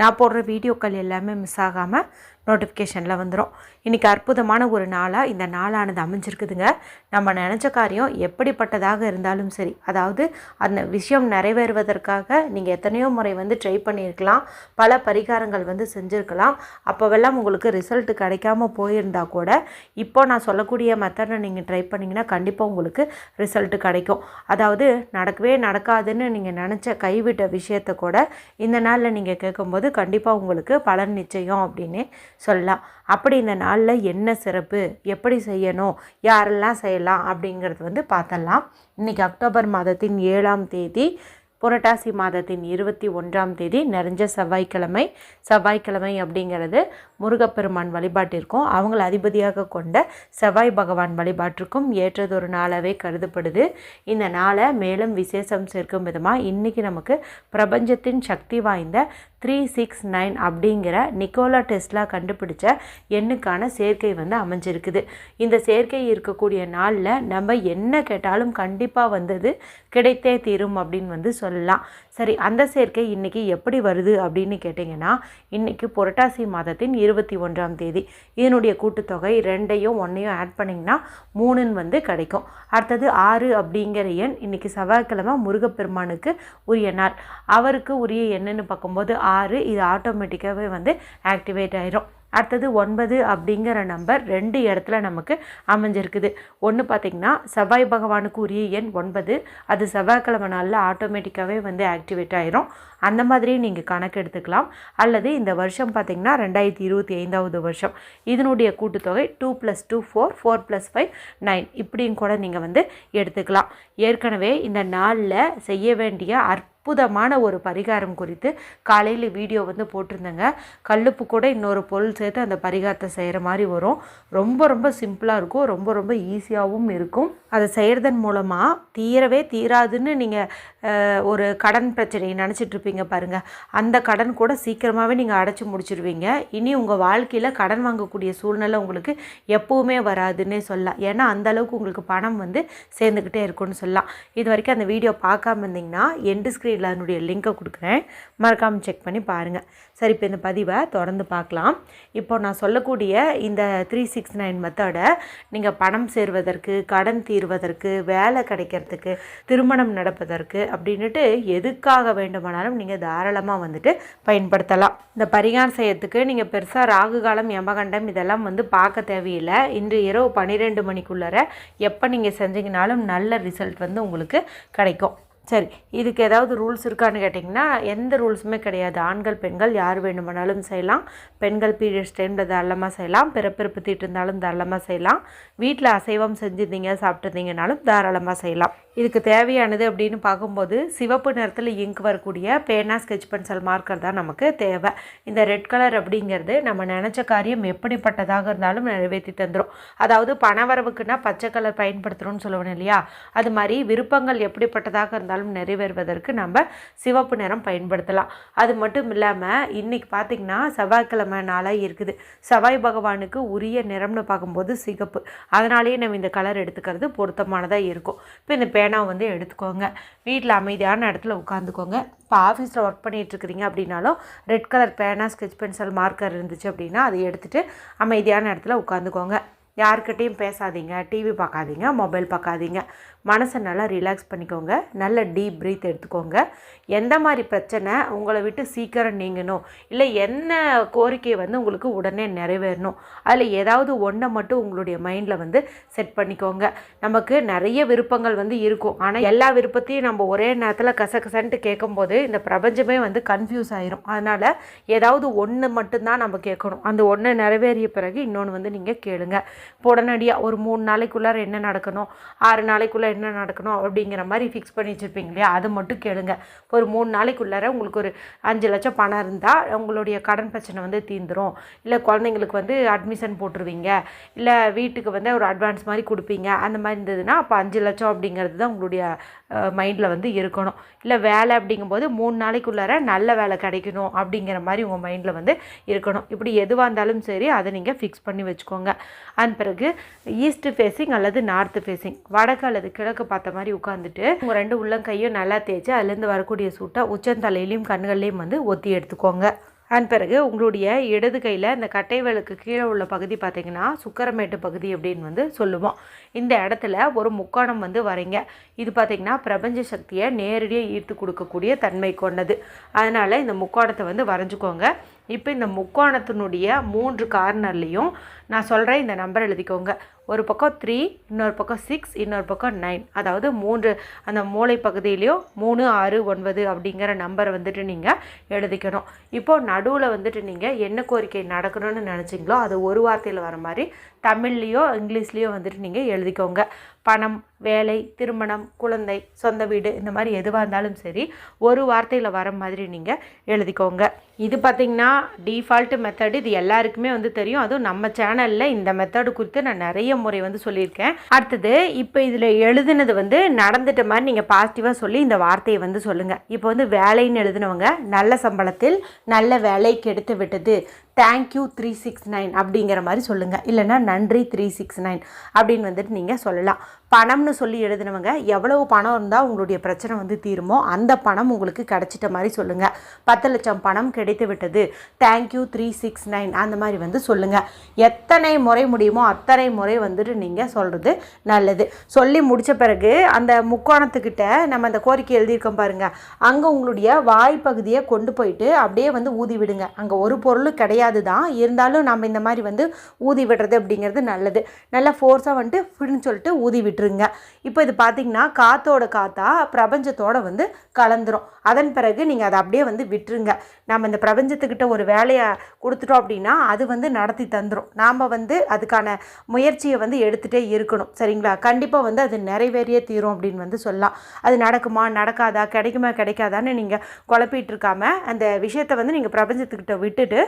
நான் போடுற வீடியோக்கள் எல்லாமே மிஸ் ஆகாமல் நோட்டிஃபிகேஷனில் வந்துடும் இன்றைக்கி அற்புதமான ஒரு நாளாக இந்த நாளானது அமைஞ்சிருக்குதுங்க. நம்ம நினச்ச காரியம் எப்படிப்பட்டதாக இருந்தாலும் சரி அதாவது அந்த விஷயம் நிறைவேறுவதற்காக நீங்கள் எத்தனையோ முறை வந்து ட்ரை பண்ணியிருக்கலாம் பல பரிகாரங்கள் வந்து செஞ்சுருக்கலாம். அப்போவெல்லாம் உங்களுக்கு ரிசல்ட் கிடைக்காம போயிருந்தா கூட இப்போ நான் சொல்லக்கூடிய மெத்தடை நீங்கள் ட்ரை பண்ணிங்கன்னா கண்டிப்பாக உங்களுக்கு ரிசல்ட் கிடைக்கும். அதாவது நடக்கவே நடக்காதுன்னு நீங்கள் நினச்ச கைவிட்ட விஷயத்தை கூட இந்த நாளில் நீங்கள் கேட்கும்போது கண்டிப்பாக உங்களுக்கு பலன் நிச்சயம் அப்படின்னு சொல்லலாம். அப்படி இந்த நாளில் என்ன சிறப்பு? எப்படி செய்யணும்? யாரெல்லாம் செய்யலாம் அப்படிங்கிறது வந்து பார்த்தலாம். இன்றைக்கி அக்டோபர் மாதத்தின் ஏழாம் தேதி புரட்டாசி மாதத்தின் இருபத்தி ஒன்றாம் தேதி நிறைஞ்ச செவ்வாய்க்கிழமை செவ்வாய்க்கிழமை அப்படிங்கிறது முருகப்பெருமான் வழிபாட்டிற்கும் அவங்கள அதிபதியாக கொண்ட செவ்வாய் பகவான் வழிபாட்டிற்கும் ஏற்றதொரு நாளாகவே கருதப்படுது. இந்த நாளை மேலும் விசேஷம் சேர்க்கும் விதமாக இன்றைக்கி நமக்கு பிரபஞ்சத்தின் சக்தி வாய்ந்த த்ரீ சிக்ஸ் நைன் அப்படிங்கிற நிக்கோலா டெஸ்லா கண்டுபிடிச்ச எண்ணுக்கான சேர்க்கை வந்து அமைஞ்சிருக்குது. இந்த சேர்க்கை இருக்கக்கூடிய நாளில் நம்ம என்ன கேட்டாலும் கண்டிப்பாக வந்தது கிடைத்தே தீரும் அப்படின்னு வந்து சொல்லலாம். சரி அந்த சேர்க்கை இன்றைக்கி எப்படி வருது அப்படின்னு கேட்டிங்கன்னா இன்றைக்கி புரட்டாசி மாதத்தின் இருபத்தி ஒன்றாம் தேதி. இதனுடைய கூட்டுத்தொகை ரெண்டையும் ஒன்றையும் ஆட் பண்ணிங்கன்னா மூணுன்னு வந்து கிடைக்கும். அடுத்தது ஆறு அப்படிங்கிற எண் இன்றைக்கி செவ்வாய்க்கிழமை முருகப்பெருமானுக்கு உரிய நாள். அவருக்கு உரிய எண்ணுன்னு பார்க்கும்போது ஆறு இது ஆட்டோமேட்டிக்காகவே வந்து ஆக்டிவேட் ஆயிரும். அடுத்தது ஒன்பது அப்படிங்கிற நம்பர் ரெண்டு இடத்துல நமக்கு அமைஞ்சிருக்குது. ஒன்று பார்த்திங்கன்னா செவ்வாய் பகவானுக்கு உரிய எண் ஒன்பது. அது செவ்வாய்க்கிழமை நாளில் ஆட்டோமேட்டிக்காகவே வந்து ஆக்டிவேட் ஆயிரும். அந்த மாதிரி நீங்கள் கணக்கு எடுத்துக்கலாம். அல்லது இந்த வருஷம் பார்த்திங்கன்னா ரெண்டாயிரத்தி இருபத்தி ஐந்தாவது வருஷம். இதனுடைய கூட்டுத்தொகை two plus two four four plus five nine இப்படியும் கூட நீங்கள் வந்து எடுத்துக்கலாம். ஏற்கனவே இந்த நாளில் செய்ய வேண்டிய அற்ப அற்புதமான ஒரு பரிகாரம் குறித்து காலையில் வீடியோ வந்து போட்டிருந்தேங்க. கல்லுப்பு கூட இன்னொரு பொருள் சேர்த்து அந்த பரிகாரத்தை செய்கிற மாதிரி வரும். ரொம்ப ரொம்ப சிம்பிளாக இருக்கும். ரொம்ப ரொம்ப ஈஸியாகவும் இருக்கும். அதை செய்கிறதன் மூலமாக தீரவே தீராதுன்னு நீங்கள் ஒரு கடன் பிரச்சனையை நினச்சிட்ருப்பீங்க பாருங்கள் அந்த கடன் கூட சீக்கிரமாகவே நீங்கள் அடைச்சி முடிச்சிருவீங்க. இனி உங்கள் வாழ்க்கையில் கடன் வாங்கக்கூடிய சூழ்நிலை உங்களுக்கு எப்போவுமே வராதுன்னே சொல்லலாம். ஏன்னா அந்தளவுக்கு உங்களுக்கு பணம் வந்து சேர்ந்துக்கிட்டே இருக்கும்னு சொல்லலாம். இது வரைக்கும் அந்த வீடியோ பார்க்காம இருந்தீங்கன்னா எண்டு ஸ்க்ரீன் ஸ்க்ரீனில் அதனுடைய லிங்கை கொடுக்குறேன். மறக்காமல் செக் பண்ணி பாருங்கள் சரி இப்போ இந்த பதிவை தொடர்ந்து பார்க்கலாம். இப்போ நான் சொல்லக்கூடிய இந்த த்ரீ சிக்ஸ் நைன் மெத்தடை நீங்கள் பணம் சேர்வதற்கு கடன் தீர்வதற்கு வேலை கிடைக்கிறதுக்கு திருமணம் நடப்பதற்கு அப்படின்ட்டு எதுக்காக வேண்டுமானாலும் நீங்கள் தாராளமாக வந்துட்டு பயன்படுத்தலாம். இந்த பரிகாரம் செய்யறதுக்கு நீங்கள் பெருசாக ராகு காலம் யமகண்டம் இதெல்லாம் வந்து பார்க்க தேவையில்லை. இன்று இரவு பன்னிரெண்டு மணிக்குள்ளார எப்போ நீங்கள் செஞ்சீங்கனாலும் நல்ல ரிசல்ட் வந்து உங்களுக்கு கிடைக்கும். சரி இதுக்கு ஏதாவது ரூல்ஸ் இருக்கான்னு கேட்டிங்கன்னா எந்த ரூல்ஸுமே கிடையாது. ஆண்கள் பெண்கள் யார் வேணுமானாலும் செய்யலாம். பெண்கள் பீரியட்ஸ் டைமில் தாராளமாக செய்யலாம். பிறப்பிறப்பு தீட்டு இருந்தாலும் தாராளமாக செய்யலாம். வீட்டில் அசைவம் செஞ்சுருந்தீங்க சாப்பிட்டுருந்தீங்கனாலும் தாராளமாக செய்யலாம். இதுக்கு தேவையானது அப்படின்னு பார்க்கும்போது சிவப்பு நிறத்தில் இங்க் வரக்கூடிய பேனா ஸ்கெச் பென்சில் மார்க்கர் தான் நமக்கு தேவை. இந்த ரெட் கலர் அப்படிங்கிறது நம்ம நினச்ச காரியம் எப்படிப்பட்டதாக இருந்தாலும் நிறைவேற்றி தந்துடும் அதாவது பணவரவுக்குன்னா பச்சை கலர் பயன்படுத்துகிறோம்னு சொல்லுவேன் இல்லையா? அது மாதிரி விருப்பங்கள் எப்படிப்பட்டதாக இருந்தாலும் இருந்தாலும் நிறைவேறுவதற்கு நம்ம சிவப்பு நிறம் பயன்படுத்தலாம். அது மட்டும் இல்லாமல் இன்றைக்கி பார்த்திங்கன்னா செவ்வாய்க்கிழமை நாளாக இருக்குது. செவ்வாய் பகவானுக்கு உரிய நிறம்னு பார்க்கும்போது சிகப்பு. அதனாலேயே நம்ம இந்த கலர் எடுத்துக்கிறது பொருத்தமானதாக இருக்கும். இப்போ இந்த பேனாவை வந்து எடுத்துக்கோங்க. வீட்டில் அமைதியான இடத்துல உட்காந்துக்கோங்க. இப்போ ஆஃபீஸில் ஒர்க் பண்ணிகிட்ருக்கிறீங்க அப்படின்னாலும் ரெட் கலர் பேனா ஸ்கெச் பென்சில் மார்க்கர் இருந்துச்சு அப்படின்னா அதை எடுத்துகிட்டு அமைதியான இடத்துல உட்காந்துக்கோங்க. யாருக்கிட்டேயும் பேசாதீங்க டிவி பார்க்காதீங்க மொபைல் பார்க்காதீங்க. மனசை நல்லா ரிலாக்ஸ் பண்ணிக்கோங்க நல்ல டீப் ப்ரீத் எடுத்துக்கோங்க. எந்த மாதிரி பிரச்சனை உங்களை விட்டு சீக்கிரம் நீங்கணும். இல்லை என்ன கோரிக்கை வந்து உங்களுக்கு உடனே நிறைவேறணும். அதில் ஏதாவது ஒன்றை மட்டும் உங்களுடைய மைண்டில் வந்து செட் பண்ணிக்கோங்க. நமக்கு நிறைய விருப்பங்கள் வந்து இருக்கும். ஆனால் எல்லா விருப்பத்தையும் நம்ம ஒரே நேரத்தில் கசகசன்ட்டு கேட்கும்போது இந்த பிரபஞ்சமே வந்து கன்ஃபியூஸ் ஆயிரும். அதனால் ஏதாவது ஒன்று மட்டும்தான் நம்ம கேட்கணும். அந்த ஒன்று நிறைவேறிய பிறகு இன்னொன்று வந்து நீங்கள் கேளுங்கள் இப்போ உடனடியாக ஒரு மூணு நாளைக்குள்ளார என்ன நடக்கணும் ஆறு நாளைக்குள்ளே என்ன நடக்கணும் அப்படிங்கிற மாதிரி ஃபிக்ஸ் பண்ணி வச்சுருப்பீங்க இல்லையா? அது மட்டும் கேளுங்க. ஒரு மூணு நாளைக்குள்ளார உங்களுக்கு ஒரு அஞ்சு லட்சம் பணம் இருந்தால் உங்களுடைய கடன் பிரச்சனை வந்து தீர்ந்துடும் இல்லை குழந்தைங்களுக்கு வந்து அட்மிஷன் போட்டுருவீங்க. இல்லை வீட்டுக்கு வந்து ஒரு அட்வான்ஸ் மாதிரி கொடுப்பீங்க. அந்த மாதிரி இருந்ததுன்னா அப்போ அஞ்சு லட்சம் அப்படிங்கிறது தான் உங்களுடைய மைண்டில் வந்து இருக்கணும். இல்லை வேலை அப்படிங்கும்போது மூணு நாளைக்குள்ளார நல்ல வேலை கிடைக்கணும் அப்படிங்கிற மாதிரி உங்கள் மைண்டில் வந்து இருக்கணும். இப்படி எதுவாக இருந்தாலும் சரி அதை நீங்கள் ஃபிக்ஸ் பண்ணி வச்சுக்கோங்க. அதன் பிறகு ஈஸ்ட் ஃபேஸிங் அல்லது நார்த் ஃபேஸிங் வடக்கு அல்லது கிழக்கு பார்த்த மாதிரி உட்காந்துட்டு உங்கள் ரெண்டு உள்ளங்கையும் நல்லா தேய்ச்சி அதுலேருந்து வரக்கூடிய சூட்டை உச்சந்தலையிலையும் கண்கள்லையும் வந்து ஒத்தி எடுத்துக்கோங்க. அதன் பிறகு உங்களுடைய இடது கையில் இந்த கட்டை விளக்கு கீழே உள்ள பகுதி பார்த்திங்கன்னா சுக்கரமேட்டு பகுதி அப்படின்னு வந்து சொல்லுவோம். இந்த இடத்துல ஒரு முக்கோணம் வந்து வரைங்க இது பார்த்திங்கன்னா பிரபஞ்ச சக்தியை நேரடியாக ஈர்த்து கொடுக்கக்கூடிய தன்மை கொண்டது. அதனால் இந்த முக்கோணத்தை வந்து வரைஞ்சிக்கோங்க. இப்போ இந்த முக்கோணத்தினுடைய மூன்று கார்னர்லேயும் நான் சொல்கிறேன் இந்த நம்பர் எழுதிக்கோங்க. ஒரு பக்கம் த்ரீ இன்னொரு பக்கம் சிக்ஸ் இன்னொரு பக்கம் நைன் அதாவது மூன்று அந்த மூளை பகுதியிலையும் மூணு ஆறு ஒன்பது அப்படிங்கிற நம்பரை வந்துட்டு நீங்கள் எழுதிக்கணும். இப்போது நடுவில் வந்துட்டு நீங்கள் என்ன கோரிக்கை நடக்கணும்னு நினச்சிங்களோ அது ஒரு வார்த்தையில் வர மாதிரி தமிழ்லேயோ இங்கிலீஷ்லேயோ வந்துட்டு நீங்கள் எழுதிக்கோங்க. பணம் வேலை திருமணம் குழந்தை சொந்த வீடு இந்த மாதிரி எதுவாக இருந்தாலும் சரி ஒரு வார்த்தையில் வர மாதிரி நீங்கள் எழுதிக்கோங்க. இது பார்த்திங்கன்னா டீஃபால்ட்டு மெத்தடு இது எல்லாருக்குமே வந்து தெரியும். அதுவும் நம்ம சேனலில் இந்த மெத்தடு குறித்து நான் நிறைய முறை வந்து சொல்லியிருக்கேன். அடுத்தது இப்போ இதில் எழுதுனது வந்து நடந்துட்ட மாதிரி நீங்கள் பாசிட்டிவாக சொல்லி இந்த வார்த்தையை வந்து சொல்லுங்கள் இப்போ வந்து வேலைன்னு எழுதினவங்க நல்ல சம்பளத்தில் நல்ல வேலை கெடுத்து விட்டது. தேங்க்யூ த்ரீ சிக்ஸ் நைன் அப்படிங்கிற மாதிரி சொல்லுங்கள் இல்லைனா நன்றி த்ரீ சிக்ஸ் நைன் அப்படின்னு வந்துட்டு நீங்கள் சொல்லலாம். பணம்னு சொல்லி எழுதினவங்க எவ்வளவு பணம் இருந்தால் உங்களுடைய பிரச்சனை வந்து தீருமோ அந்த பணம் உங்களுக்கு கிடைச்சிட்ட மாதிரி சொல்லுங்கள் பத்து லட்சம் பணம் கிடைத்து விட்டது. தேங்க்யூ த்ரீ சிக்ஸ் நைன் அந்த மாதிரி வந்து சொல்லுங்கள் எத்தனை முறை முடியுமோ அத்தனை முறை வந்துட்டு நீங்கள் சொல்கிறது நல்லது. சொல்லி முடித்த பிறகு அந்த முக்கோணத்துக்கிட்ட நம்ம அந்த கோரிக்கை எழுதியிருக்கோம் பாருங்கள் அங்கே உங்களுடைய வாய் பகுதியை கொண்டு போயிட்டு அப்படியே வந்து ஊதி விடுங்க. அங்கே ஒரு பொருளும் கிடையாது. தான் இருந்தாலும் நம்ம இந்த மாதிரி வந்து ஊதி விடுறது அப்படிங்கிறது நல்லது. நல்லா ஃபோர்ஸாக வந்துட்டு ஃபின்னு சொல்லிட்டு ஊதி விட்டுருங்க. இப்போ இது பார்த்திங்கன்னா காற்றோட காற்றா பிரபஞ்சத்தோடு வந்து கலந்துரும். அதன் பிறகு நீங்கள் அதை அப்படியே வந்து விட்டுருங்க. நம்ம இந்த பிரபஞ்சத்துக்கிட்ட ஒரு வேலையை கொடுத்துட்டோம் அப்படின்னா அது வந்து நடத்தி தந்துடும் நாம் வந்து அதுக்கான முயற்சியை வந்து எடுத்துகிட்டே இருக்கணும். சரிங்களா? கண்டிப்பாக வந்து அது நிறைவேறியே தீரும் அப்படின்னு வந்து சொல்லலாம். அது நடக்குமா நடக்காதா கிடைக்குமா கிடைக்காதான்னு நீங்கள் குழப்பிட்டு இருக்காமல் அந்த விஷயத்தை வந்து நீங்கள் பிரபஞ்சத்துக்கிட்ட விட்டுட்டு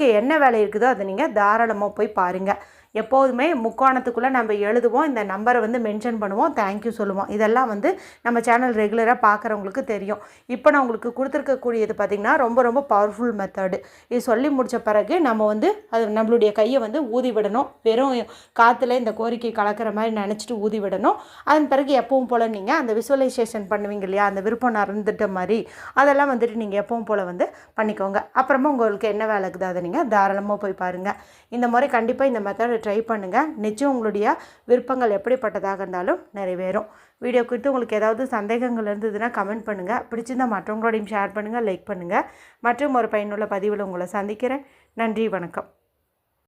உங்களுக்கு என்ன வேலை இருக்குதோ அதை நீங்கள் தாராளமாக போய் பாருங்கள் எப்போதுமே முக்கோணத்துக்குள்ளே நம்ம எழுதுவோம் இந்த நம்பரை வந்து மென்ஷன் பண்ணுவோம் தேங்க்யூ சொல்லுவோம். இதெல்லாம் வந்து நம்ம சேனல் ரெகுலராக பார்க்குறவங்களுக்கு தெரியும். இப்போ நான் உங்களுக்கு கொடுத்துருக்கக்கூடியது பார்த்திங்கன்னா ரொம்ப ரொம்ப பவர்ஃபுல் மெத்தடு இது சொல்லி முடித்த பிறகு நம்ம வந்து அது நம்மளுடைய கையை வந்து ஊதி விடணும். வெறும் காற்றுல இந்த கோரிக்கை கலக்கிற மாதிரி நினச்சிட்டு ஊதி விடணும். அதன் பிறகு எப்பவும் போல் நீங்கள் அந்த விசுவலைசேஷன் பண்ணுவீங்க இல்லையா அந்த விருப்பம் நடந்துட்ட மாதிரி அதெல்லாம் வந்துட்டு நீங்கள் எப்பவும் போல் வந்து பண்ணிக்கோங்க. அப்புறமா உங்களுக்கு என்ன வேலை இருக்குது அதை நீங்கள் தாராளமாக போய் பாருங்கள் இந்த முறை கண்டிப்பாக இந்த மெத்தட் ட்ரை பண்ணுங்கள் நிச்சயம் உங்களுடைய விருப்பங்கள் எப்படிப்பட்டதாக இருந்தாலும் நிறைவேறும். வீடியோ குறித்து உங்களுக்கு ஏதாவது சந்தேகங்கள் இருந்ததுன்னா கமெண்ட் பண்ணுங்கள் பிடிச்சிருந்தால் மற்றவங்களோடையும் ஷேர் பண்ணுங்கள் லைக் பண்ணுங்கள் மற்றும் ஒரு பயனுள்ள பதிவில் உங்களை சந்திக்கிறேன். நன்றி வணக்கம்.